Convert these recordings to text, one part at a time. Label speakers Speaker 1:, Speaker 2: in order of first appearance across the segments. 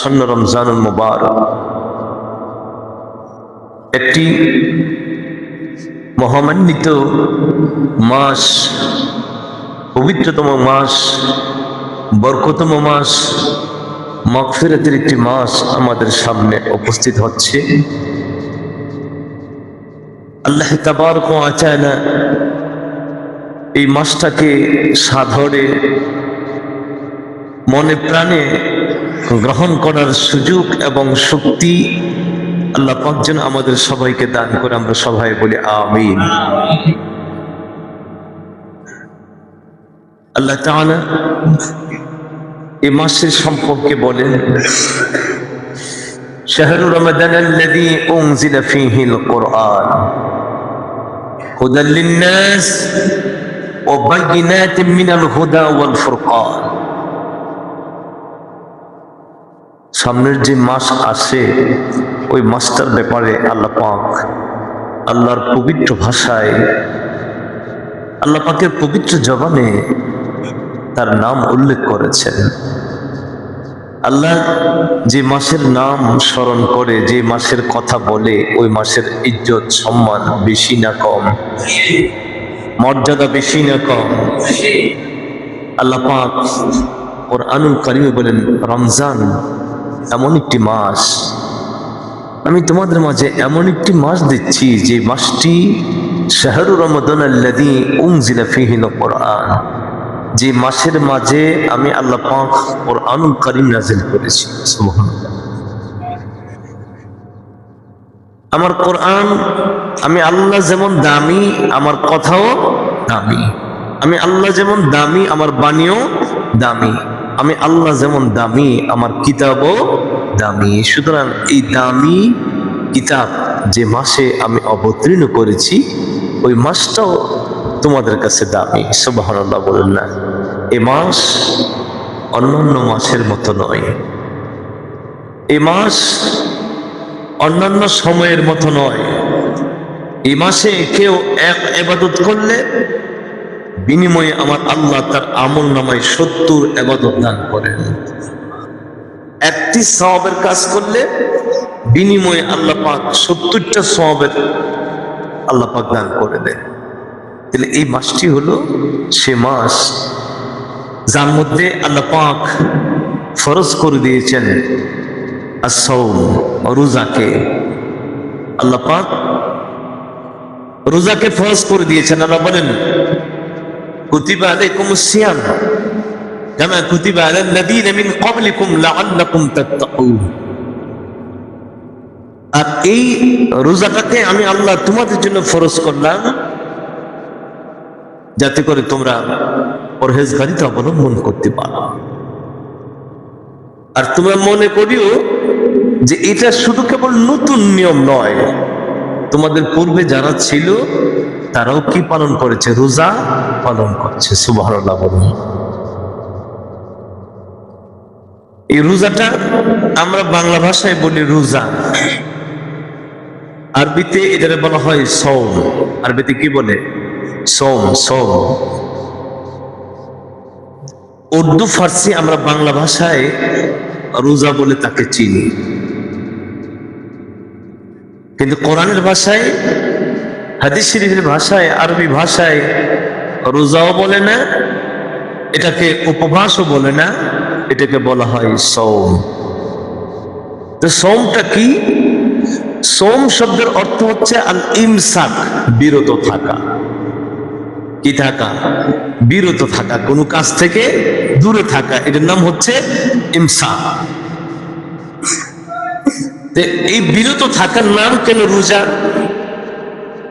Speaker 1: আসন্ন রমজানুল মুবারক একটি মহামান্বিত মাস, পবিত্রতম মাস বরকতম মাস, মগফিরাতের একটি মাস আমাদের সামনে উপস্থিত হচ্ছে। আল্লাহ ওয়া তাআলা এই মাসটাকে সাধরে মনে প্রাণে গ্রহণ করার সুযোগ এবং শক্তি আল্লাহ পাক যেন আমাদের সবাইকে দান করে আমরা সবাই বলি আমিন আল্লাহ তাআলা এই মাসের সম্পর্কে বলেন شهر رمضان الذي أنزل فيه القرآن هدى للناس وبينات من الهدى والفرقان সামনের যে মাস আসে ওই মাসটার ব্যাপারে আল্লাহ পাক আল্লাহর পবিত্র ভাষায়, আল্লাহ পাকের পবিত্র জবানে তার নাম উল্লেখ করেছেন। আল্লাহ যে মাসের নাম স্মরণ করে, যে মাসের কথা বলে, ওই মাসের ইজ্জত, সম্মান বেশি না কম, মর্যাদা বেশি না কম। আল্লাহ পাক ওর আনুল কারিমে বলেন, রমজান এমন একটি মাস, আমি তোমাদের মাঝে এমন একটি মাস দিচ্ছি, যে মাসটি শাহরু রমদান আল্লাদি যে মাসের মাঝে আমি আল্লাহ পাক ওর আনুল করিম নাজিল করেছি আমার কোরআন, আমি আল্লাহ যেমন দামি, আমার কথাও দামি। আমি আল্লাহ যেমন দামি, আমার বাণীও দামি। আমি আল্লাহ যেমন দামি, আমার কিতাবও দামি। সুতরাং এই দামি কিতাব যে মাসে আমি অবতীর্ণ করেছি, ওই মাসটাও তোমাদের কাছে দামি। সুবহানাল্লাহ বলেন না, এ মাস অন্যান্য মাসের মতো নয়। এ মাস অন্যান্য সময়ের মতো নয়। এই মাসে কেউ এক এবাদত করলে বিনিময়ে আমার আল্লাহ তার আমল নামায় সত্তর এবাদত দান করেন। একটি সওয়াবের কাজ করলে বিনিময়ে আল্লাহ পাক সত্তরটা সওয়াবের আল্লাহ পাক দান করে দেন। তাহলে এই মাসটি হলো সে মাস যার মধ্যে আল্লাহ পাক ফরজ করে দিয়েছেন রোজাকে। আল্লাহ পাক রোজাকে ফরজ করে দিয়েছেন। আল্লাহ বলেন কুতিবা আলাইকুম সিয়াম কামা কুতিবা আলাল লাযীনা মিন ক্বাবলিকুম লাআল্লাকুম তাত্তাকুন আর এই রোজাটাকে আমি আল্লাহ তোমাদের জন্য ফরজ করলাম যাতে করে তোমরা পরহেজগারিতা অবলম্বন করতে পারো। আর তোমরা মনে করিও যে এটা শুধু কেবল নতুন নিয়ম নয়, তোমাদের পূর্বে যারা ছিল তারাও কি পালন করেছে? রোজা পালন করছে, সুবহানাল্লাহ বলুন। এই রোজাটা আমরা বাংলা ভাষায় বলি রোজা। আরবিতে এটারে বলা হয় সৌম আরবিতে কি বলে? সোম সোম উর্দু, ফার্সি আমরা বাংলা ভাষায় রোজা বলে তাকে চিনি। কিন্তু কোরআনের ভাষায় হাদিস শরীফের ভাষায়, আরবি ভাষায় রোজাও বলে না, এটাকে উপবাসও বলে না, এটাকে বলা হয় সোম তো সোমটা কি? সোম শব্দের অর্থ হচ্ছে আল ইমসাক বিরত থাকা। কি থাকা? বিরত থাকা, কোনো কাজ থেকে দূরে থাকা, এটার নাম হচ্ছে ইমসা তে এই বিরত থাকার নাম কেন রোজা?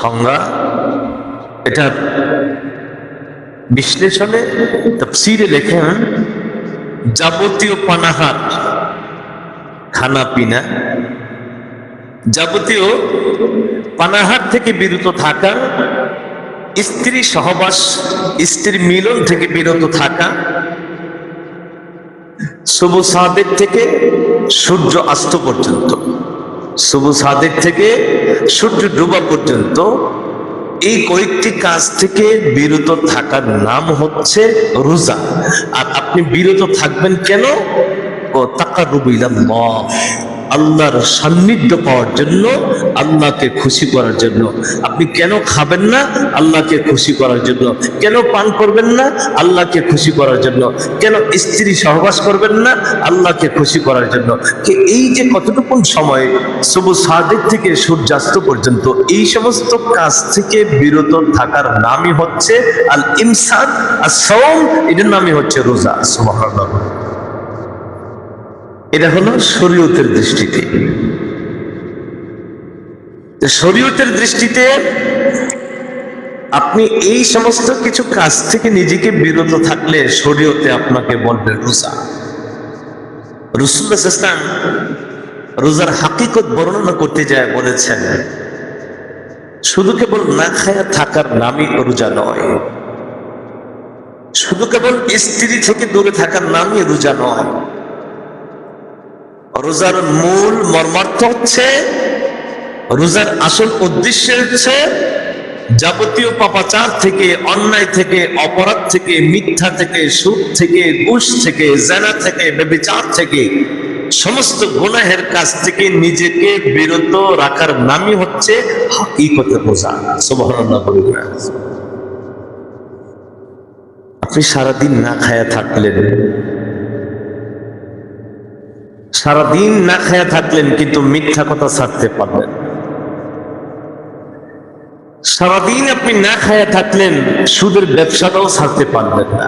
Speaker 1: সংজ্ঞা। এটার বিশ্লেষণে, তফসিরে লেখেন, যাবতীয় পানাহার খানা পিনা যাবতীয় পানাহার থেকে বিরত থাকা, স্ত্রী সহবাস, স্ত্রীর মিলন থেকে বিরত থাকা, শুভ সাদেক থেকে সূর্য আস্ত পর্যন্ত। শুভ সাদের থেকে সূর্য ডুবা পর্যন্ত এই কয়েকটি কাজ থেকে বিরত থাকার নাম হচ্ছে রোজা। আর আপনি বিরত থাকবেন কেন? ও তাকা রুবিলাম আল্লাহর সান্নিধ্য পাওয়ার জন্য, আল্লাহকে খুশি করার জন্য। আপনি কেন খাবেন না? আল্লাহকে খুশি করার জন্য। কেন পান করবেন না? আল্লাহকে খুশি করার জন্য। কেন স্ত্রী সহবাস করবেন না? আল্লাহকে খুশি করার জন্য। এই যে কতটুকু সময় সবু সাদেক থেকে সূর্যাস্ত পর্যন্ত, এই সমস্ত কাজ থেকে বিরত থাকার নামই হচ্ছে আল ইমসান আর সৌম এটার নামই হচ্ছে রোজা। সুবহানাল্লাহ। এটা হলো শরীয়তের দৃষ্টিতে। শরীয়তের দৃষ্টিতে আপনি এই সমস্ত কিছু কাজ থেকে নিজেকে বিরত থাকলে শরীয়তে আপনাকে বলবে রোজা। ইসলাম রোজার হাকিকত বর্ণনা করতে যায়, বলেছেন, শুধু কেবল না খায়া থাকার নামই রোজা নয়। শুধু কেবল স্ত্রী থেকে দূরে থাকার নামই রোজা নয়। রোজার মূল মর্মার্থ হচ্ছে, রোজার আসল উদ্দেশ্য হচ্ছে যাবতীয় পাপাচার থেকে, অন্যায় থেকে, অপরাধ থেকে, মিথ্যা থেকে সুখ থেকে, ঘুষ থেকে, জেনা থেকে বেবিচার থেকে, সমস্ত গুনাহের কাছ থেকে নিজেকে বিরত রাখার নামই হচ্ছে আপনি সারাদিন না খায়া থাকলেন সারাদিন না খায়া থাকলেন কিন্তু মিথ্যা কথা ছাড়তে পারলেন। সারাদিন আপনি না খায়া থাকলেন, সুদের ব্যবসাটাও ছাড়তে পারবেন না।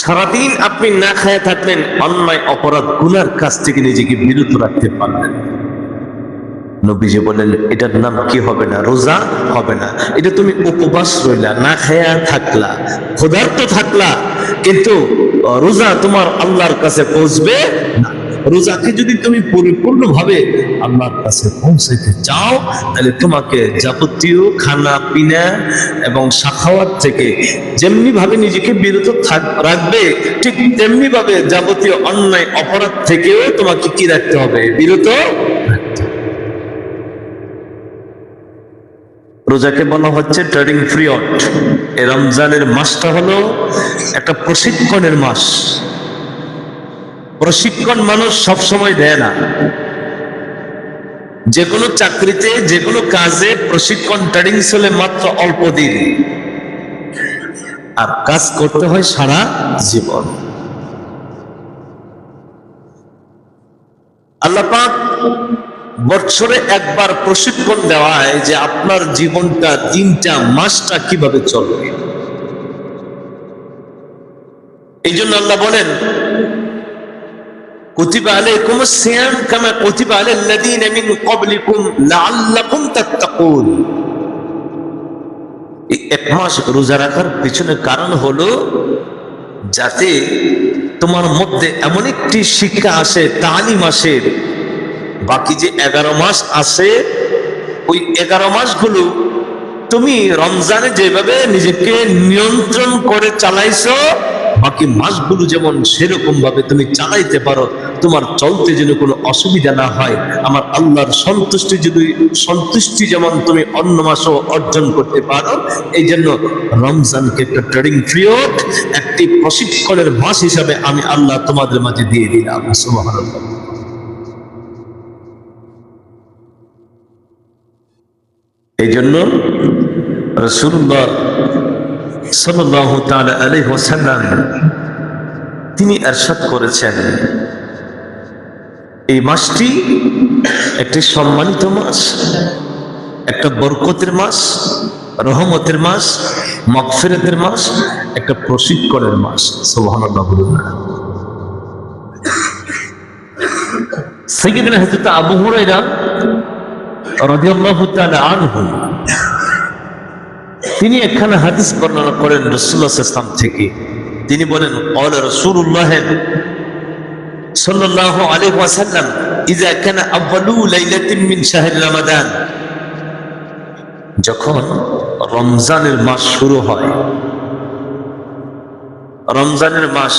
Speaker 1: সারাদিন আপনি না খায়া থাকলেন, অন্যায় অপরাধ গুনার কাছ থেকে নিজেকে বিরত রাখতে পারলেন। নবীজি বলেন এটার নাম কি হবে না? রোজা হবে না। এটা তুমি উপবাস রইলা, না খায়া থাকলা। ক্ষুধার্ত থাকলা, কিন্তু রোজা তোমার আল্লাহর কাছে পৌঁছবে রোজাকে যদি তুমি পরিপূর্ণভাবে আল্লাহর কাছে পৌঁছাইতে চাও, তাহলে তোমাকে যাবতীয় খানা, পিনা এবং সাখাওয়াত থেকে যেমনি ভাবে নিজেকে বিরত রাখবে, ঠিক তেমনি ভাবে যাবতীয় অন্যায়, অপরাধ থেকেও তোমাকে কি রাখতে হবে? বিরত রাখতে হবে। রোজাকে বলা হচ্ছে ট্রেডিং পিরিয়ড এই রমজানের মাসটা হলো একটা প্রশিক্ষণের মাস। প্রশিক্ষণ মানুষ সব সময় দেয় না। যে কোনো চাকরিতে যে কোনো কাজে প্রশিক্ষণ ট্রেডিং চলে মাত্র অল্প দিন। আর কাজ করতে হয় সারা জীবন। আল্লাহ পাক বছরে একবার প্রশিক্ষণ দেওয়া হয় যে আপনার জীবনটা, দিনটা, মাসটা কীভাবে চলবে? এই জন্য আল্লাহ বলেন এক মাস রোজা রাখার কারণ হলো, যাতে তোমার মধ্যে এমন একটি শিক্ষা আসে, তালিম আসে বাকি যে এগারো মাস আছে, ওই এগারো মাসগুলো তুমি রমজানে যেভাবে নিজেকে নিয়ন্ত্রণ করে চালাইছো, বাকি মাসগুলো যেমন সেরকম ভাবে তুমি চালাইতে পারো, তোমার চলতে যেন কোনো অসুবিধা না হয়। আমার আল্লাহর সন্তুষ্টি যদি, সন্তুষ্টি যেমন তুমি অন্য মাসও অর্জন করতে পারো, এই জন্য রমজানকে একটা ট্রেডিং পিরিয়ড একটি প্রশিক্ষণের মাস হিসাবে আমি আল্লাহ তোমাদের মাঝে দিয়ে দিলাম। সুবহানাল্লাহ। এই জন্য তিনি এরশাদ করেছেন। এই মাসটি একটি সম্মানিত মাস, একটা বরকতের মাস, রহমতের মাস, মগফিরাতের মাস, একটা প্রশিক্ষণের মাস। সুবহানাল্লাহ বলুন সাইয়্যিদনা হযরত আবু তিনি এখানে হাদিস বর্ণনা করেন রসুল্লাহাম থেকে। তিনি বলেন অল যখন রমজানের মাস শুরু হয়, রমজানের মাস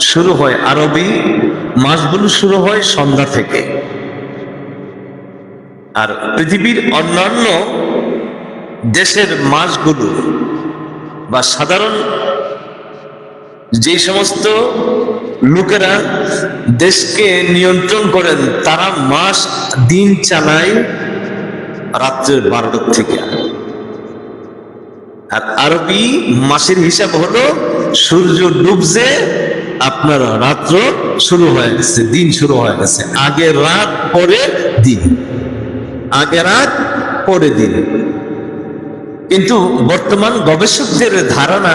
Speaker 1: শুরু হয় আরবি, মাসগুলো শুরু হয় সন্ধ্যা থেকে। আর পৃথিবীর অন্যান্য দেশের মাসগুলো বা সাধারণ যে সমস্ত লোকেরা দেশকে নিয়ন্ত্রণ করেন, তারা মাস দিন চালায় রাত্রের বারোটার থেকে। আর আরবি মাসের হিসাব হলো, সূর্য ডুবছে, আপনার রাত্র শুরু হয়ে গেছে, দিন শুরু হয়ে গেছে, আগে রাত, পরে দিন। আগে রাত পরে দিন। কিন্তু বর্তমান গবেষকদের ধারণা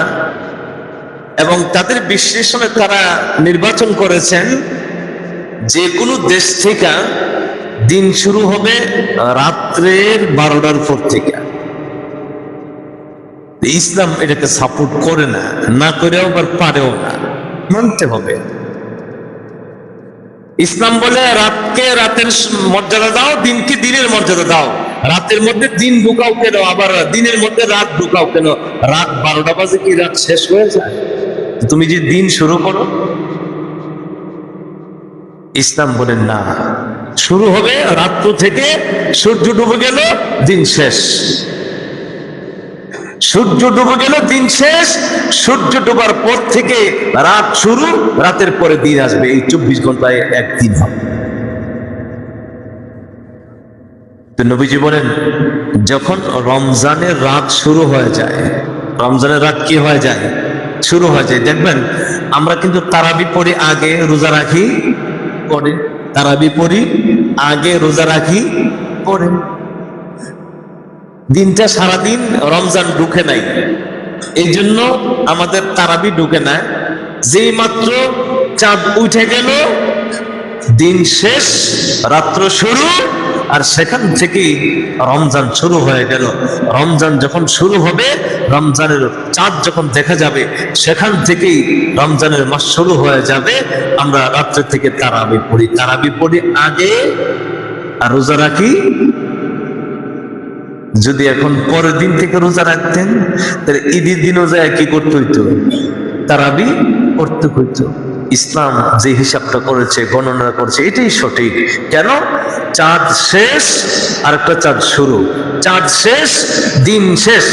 Speaker 1: এবং তাদের বিশ্লেষণে তারা নির্বাচন করেছেন, যে কোনো দেশ থেকে দিন শুরু হবে রাত্রের বারোটার পর থেকে। ইসলাম এটাকে সাপোর্ট করে না না করেও আবার পারেও না। মানতে হবে। ইসলাম বলে রাতকে রাতের মর্যাদা দাও, দিনকে দিনের মর্যাদা দাও। রাতের মধ্যে দিন ঢুকাও কেন আবার দিনের মধ্যে রাত ঢুকাও কেন রাত বারোটা বাজে কি রাত শেষ হয়ে যায়? তুমি যে দিন শুরু করো, ইসলাম বলেন না। শুরু হবে রাত্র থেকে, সূর্য ডুবে গেল, দিন শেষ। সূর্য ডুবে গেল দিন শেষ, সূর্য ডোবার পর থেকে রাত শুরু, রাতের পরে দিন আসবে। এই চব্বিশ ঘন্টায় একদিন হবে। নবীজি বলেন, যখন রমজানের রাত শুরু হয়ে যায়, রমজানের রাত কি হয়ে যায়? শুরু হয়ে যায়। দেখবেন, আমরা কিন্তু তারাবি পড়ি, আগে রোজা রাখি, পরে তারাবি পড়ি, আগে রোজা রাখি, পরে দিনটা সারাদিন রমজান ঢুকে নাই। এই জন্য আমাদের তারাবি ঢুকে না। যেই মাত্র চাঁদ উঠে গেল, দিন শেষ, রাত্র শুরু, আর সেখান থেকেই রমজান শুরু হয়ে গেল। রমজান যখন শুরু হবে, রমজানের চাঁদ যখন দেখা যাবে, সেখান থেকেই রমজানের মাস শুরু হয়ে যাবে। আমরা রাত্রে থেকে তারাবি পড়ি। তারাবি পড়ি আগে, আর রোজা রাখি যদি এখন পরের দিন থেকে রোজা রাখতেন, তাহলে ঈদের দিনও যায় কি করতে হইতো? তারাবি করতে হইতো। ইসলাম যে হিসাবটা করেছে গণনা করেছে, এটাই সঠিক। কেন? চাঁদ শেষ আর একটা চাঁদ শুরু। চাঁদ শেষ, দিন শেষ,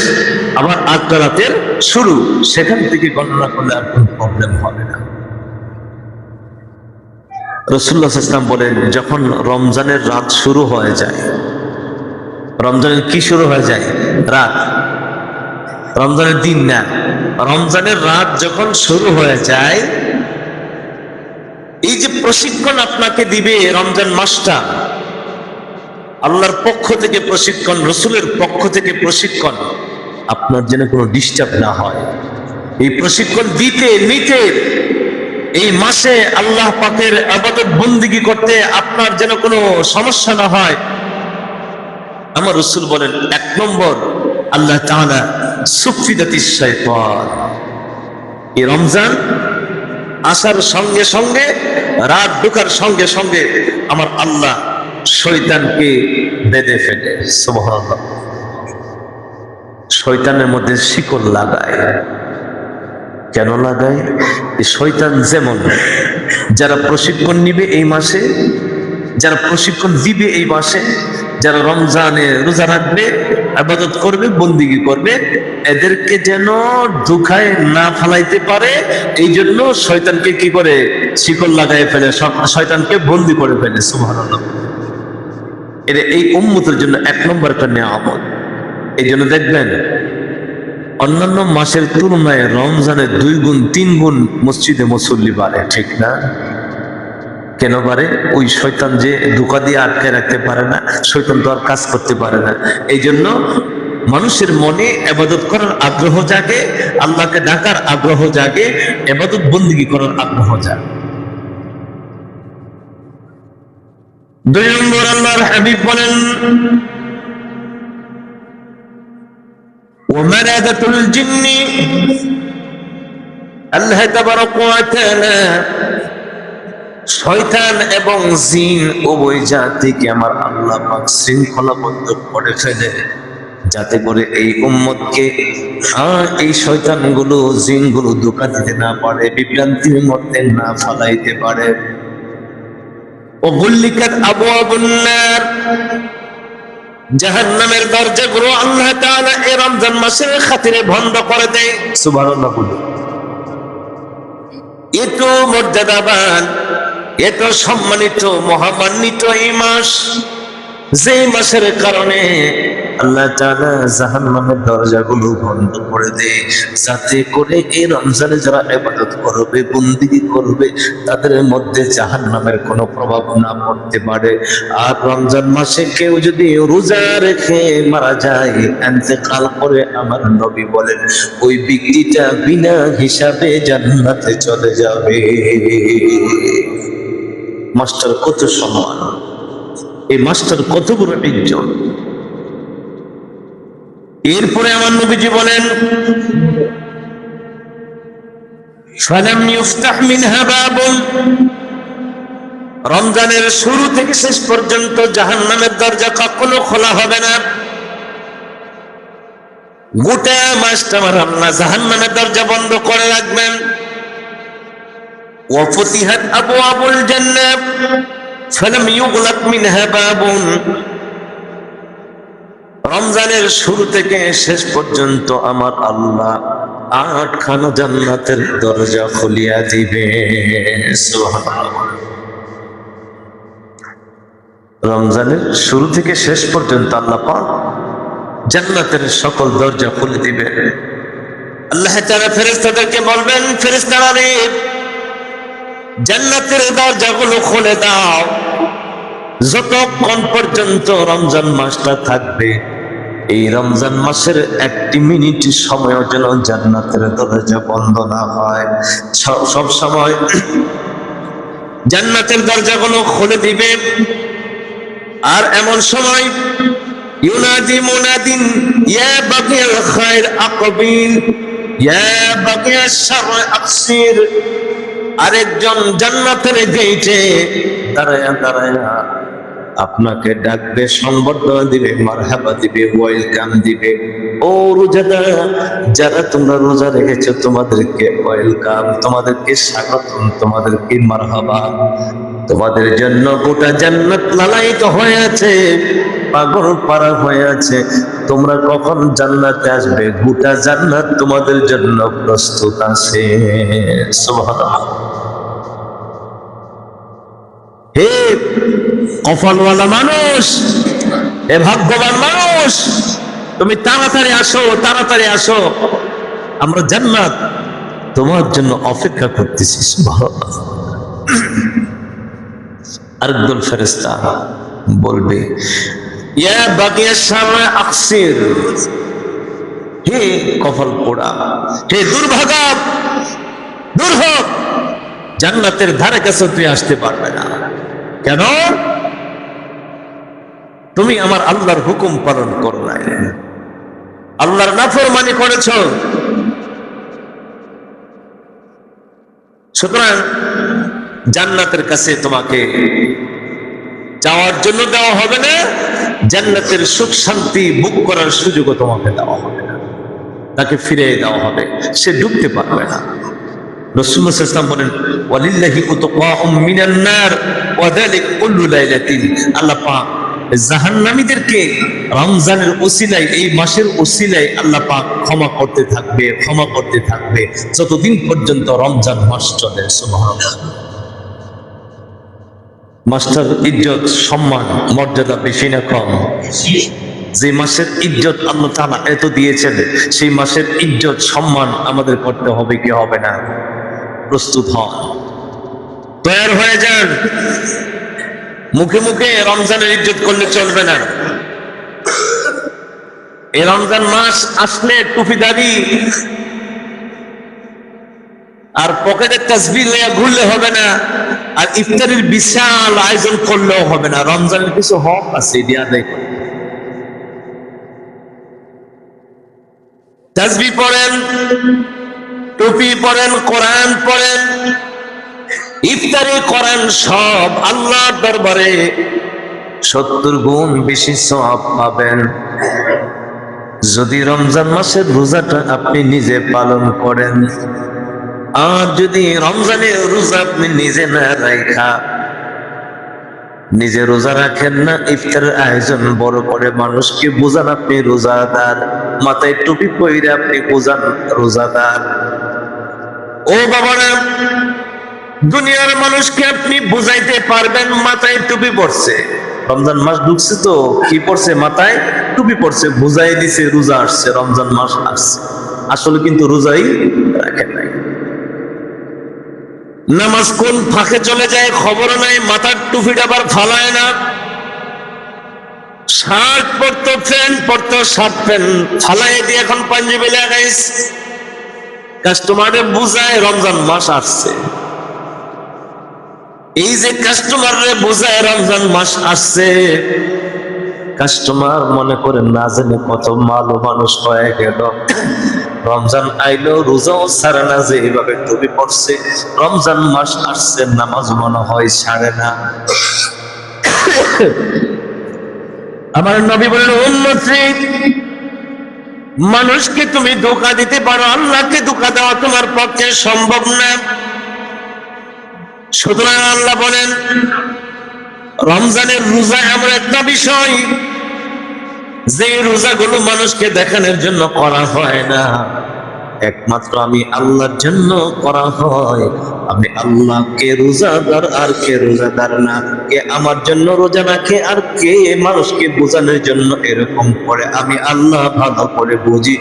Speaker 1: আবার আটটা রাতের শুরু। সেখান থেকে গণনা করলে আর কোনো প্রবলেম হবে না। রসুল্লাহ ইসলাম বলেন, যখন রমজানের রাত শুরু হয়ে যায় রমজানের কি শুরু হয়ে যায়? রাত। রমজানের দিন না। রমজানের রাত যখন শুরু হয়ে যায়, এই যে প্রশিক্ষণ আপনাকে দিবে রমজান মাসটা, আল্লাহর পক্ষ থেকে প্রশিক্ষণ, রসুলের পক্ষ থেকে প্রশিক্ষণ, আপনার যেন কোনো ডিস্টার্ব না হয়। এই প্রশিক্ষণ দিতে, নিতে, এই মাসে আল্লাহ পাকের আবাদত বন্দিগি করতে আপনার যেন কোনো সমস্যা না হয়। আমার রসুল বলেন, এক নম্বর, আল্লাহ তাআলা সুফিদাতি এই রমজান আসার সঙ্গে সঙ্গে, রাত ঢুকার সঙ্গে সঙ্গে আমার আল্লাহ শৈতানকে বেঁধে ফেলে। শয়তানের মধ্যে শিকল লাগায়। কেন লাগায়? এই শয়তান যেমন, যারা প্রশিক্ষণ নিবে এই মাসে, যারা প্রশিক্ষণ দিবে এই মাসে যারা রমজানে রোজা রাখবে, আবাদত করবে, বন্দিগি করবে, এদেরকে যেন দুখায় না ফালাইতে পারে এই জন্য শয়তানকে কি করে? শিকল লাগাই ফেলে শয়তানকে বন্দি করে ফেলে, সুবহানাল্লাহ। এটা এই উম্মতের জন্য এক নম্বর একটা নিয়ামত। এই জন্য দেখবেন, অন্যান্য মাসের তুলনায় রমজানে দুই গুণ, তিন গুণ মসজিদে মুসল্লি বাড়ে, ঠিক না? কেন পারে ওই শয়তান যে ধোকা দিয়ে আটকে রাখতে পারে না শয়তান তো আর কাজ করতে পারে না এই জন্য মানুষের মনে এবাদত করার আগ্রহ জাগে আল্লাহকে ডাকার আগ্রহ জাগে এবাদত বন্দিগি করার আগ্রহ জাগে দুই নম্বর আল্লাহর হাবিব বলেন وملكة الجن আল্লাহ তাবারক ওয়া তাআলা শয়তান এবং জিন উভয় জাতিকে আমার আল্লাহ পাক শৃঙ্খলাবদ্ধ করে ফেলে। যাতে করে এই উম্মতকে এই শয়তানগুলো, জিনগুলো ধোকা দিতে না পারে, বিভ্রান্তির মধ্যে না ফলাইতে পারে। আবু আবুন্নার জাহান্নামের দরজাগুলো আল্লাহ রমজান মাসের খাতিরে বন্ধ করে দেয়। সুবহানাল্লাহ এত মর্যাদাবান এত সম্মানিত, মহামান্বিত এই মাস। যে মাসের কারণে আল্লাহ তাআলা জাহান্নামের দরজাগুলো বন্ধ করে দেয় যাতে করে এই রমজানে যারা ইবাদত করবে বন্দিগি করবে, তাদের মধ্যে জাহান্নামের কোনো প্রভাব না পড়তে পারে। আর রমজান মাসে কেউ যদি রোজা রেখে মারা যায় এতেকাল করে আমার নবী বলেন, ওই ব্যক্তিটা বিনা হিসাবে জান্নাতে চলে যাবে। মাস্টার কত সম্মান এই মাস্টার কত বড় ইজ্জত এরপরে আমার নবীজি বলেন রমজানের শুরু থেকে শেষ পর্যন্ত জাহান্নামের দরজা কখনো খোলা হবে না। গোটা মাসটা আমার আল্লাহ জাহান্নামের দরজা বন্ধ করে রাখবেন। وفتحت أبواب الجنة فلم يغلق منها باب রমজানের শুরু থেকে শেষ পর্যন্ত আমার আল্লাহ আটখানা জান্নাতের দরজা খুলিয়া দিবে সুবহানাল্লাহ। রমজানের শুরু থেকে শেষ পর্যন্ত আল্লাহ পাক জান্নাতের সকল দরজা খুলে দিবে আল্লাহ তাআলা ফেরেশতাদেরকে বলবেন ফেরেশতারা রে জান্নাতের দরজাগুলো খুলে দাও। যতক্ষণ পর্যন্ত রমজান মাসটা থাকবে, এই রমজান মাসের একটি মিনিট সময় যেন জান্নাতের দরজা বন্ধ না হয়। সব সময় জান্নাতের দরজাগুলো খুলে দিবে। আর এমন সময়, ইউনাদি মুনাদিন, ইয়া বাগিয়াল খায়র আকবিল ইয়া বাগিয়াশ শার আকসির আরেকজন জান্নাতের গেইটে দাঁড়ায় দাঁড়ায় আপনাকে ডাকবে, সংবর্ধনা দিবে, মারহাবা দিবে, ওয়েলকাম দিবে। ও রোজাদার, যারা তোমরা রোজা রেখেছো, তোমাদেরকে ওয়েলকাম, তোমাদেরকে স্বাগতম, তোমাদেরকে মারহাবা। তোমাদের জন্য গোটা জান্নাত লালায়িত হয়ে আছে। পাগল পাড়া হয়ে আছে। তোমরা কখন জান্নাতে আসবে? গোটা জান্নাত তোমাদের জন্য প্রস্তুত আছে। হে কপালওয়ালা মানুষ, হে ভাগ্যবান মানুষ, তুমি তাড়াতাড়ি আসো তাড়াতাড়ি আসো। আমরা জান্নাত তোমার জন্য অপেক্ষা করতেছি। আরেকদল ফেরেস্তা বলবে জান্নাতের ধারে কাছে তুই আসতে পারবে না। কেন? তুমি আমার আল্লাহর হুকুম পালন করো নাই। আল্লাহর নাফরমানি করেছ। সুতরাং জান্নাতের কাছে তোমাকে যাওয়ার জন্য দেওয়া হবে না জান্নাতের সুখ শান্তি বুক করার সুযোগও তোমাকে দেওয়া হবে না। তাকে ফিরে দেওয়া হবে। সে ঢুকতে পারবে না। বলেন কুল্লু রমজানের এই মাসের ক্ষমা করতে থাকবে, ক্ষমা করতে থাকবে। যতদিন পর্যন্ত রমজান মাস চলে, সুবহানাল্লাহ। মাস্টার ইজ্জত, সম্মান, মর্যাদা বেশি না কম। যে মাসের ইজ্জত আল্লাহ তাআলা এত দিয়েছেন, সেই মাসের ইজ্জত, সম্মান আমাদের করতে হবে কি হবে না? প্রস্তুত হন। তৈরি হয়ে যান। মুখে মুখে রমজানের ইজ্জত করলে চলবে না। এই রমজান মাস আসলে টুপি দাবি আর পকেটের তাসবি নিয়ে ঘুরলে হবে না। আর ইফতারের বিশাল আয়োজন করলেও হবে না। রমজানের কিছু হক আছে, এটি তাসবি পড়েন, টুপি পরেন কোরআন পড়েন, ইফতারি করেন সব। আল্লাহর দরবারে সত্তর গুণ বেশি সব পাবেন। যদি রমজান মাসের রোজাটা আপনি নিজে পালন করেন আর যদি রমজানে রোজা আপনি নিজে না রাখা নিজে রোজা রাখেন না, ইফতারের আয়োজন বড় করে মানুষকে বোঝান আপনি রোজাদার, মাথায় টুপি পইরে আপনি বোঝান রোজাদার। ও বাবারা, দুনিয়ার মানুষকে আপনি বুঝাইতে পারবেন মাথায় টুপি পড়ছে রমজান মাস ঢুকছে তো, কি পড়ছে মাথায়? টুপি পড়ছে বুঝাই দিছে, রোজা আসছে, রমজান মাস আসছে। আসলে কিন্তু রোজাই নামাজ কোন ফাঁকে চলে যায় খবর নাই, মাথার টুপিটা আবার ফালায় না। শার্ট পরতো প্যান্ট, পরতো শার্ট প্যান্ট ফালাই দিয়ে এখন পাঞ্জাবি লাগাইস। কাস্টমারে বুঝায়, রমজান মাস আসছে। এই যে কাস্টমারে বোঝায়, রমজান মাস আসছে। কাস্টমার মনে করে না জানে কত মালো মানুষ হয়ে গেল। রমজান আইলো রোজাও ছাড়ে না যে এইভাবে টুপি পড়ছে। রমজান মাস আসছে, নামাজ মনে হয় ছাড়ে না। আমার নবী বললেন উন্নতি মানুষকে তুমি ধোকা দিতে পারো, আল্লাহকে ধোকা দেওয়া তোমার পক্ষে সম্ভব না। সুতরাং আল্লাহ বলেন, রমজানের রোজা এমন একটা বিষয় যে রোজাগুলো মানুষকে দেখানোর জন্য করা হয় না। একমাত্র আমি আল্লাহর জন্য করা হয়। আমি আল্লাহ কে রোজাদার আর কে রোজাদার না। কে আমার জন্য রোজা রাখে আর কে মানুষকে বোঝানোর জন্য এরকম করে আমি আল্লাহ ভালো করে বুঝি।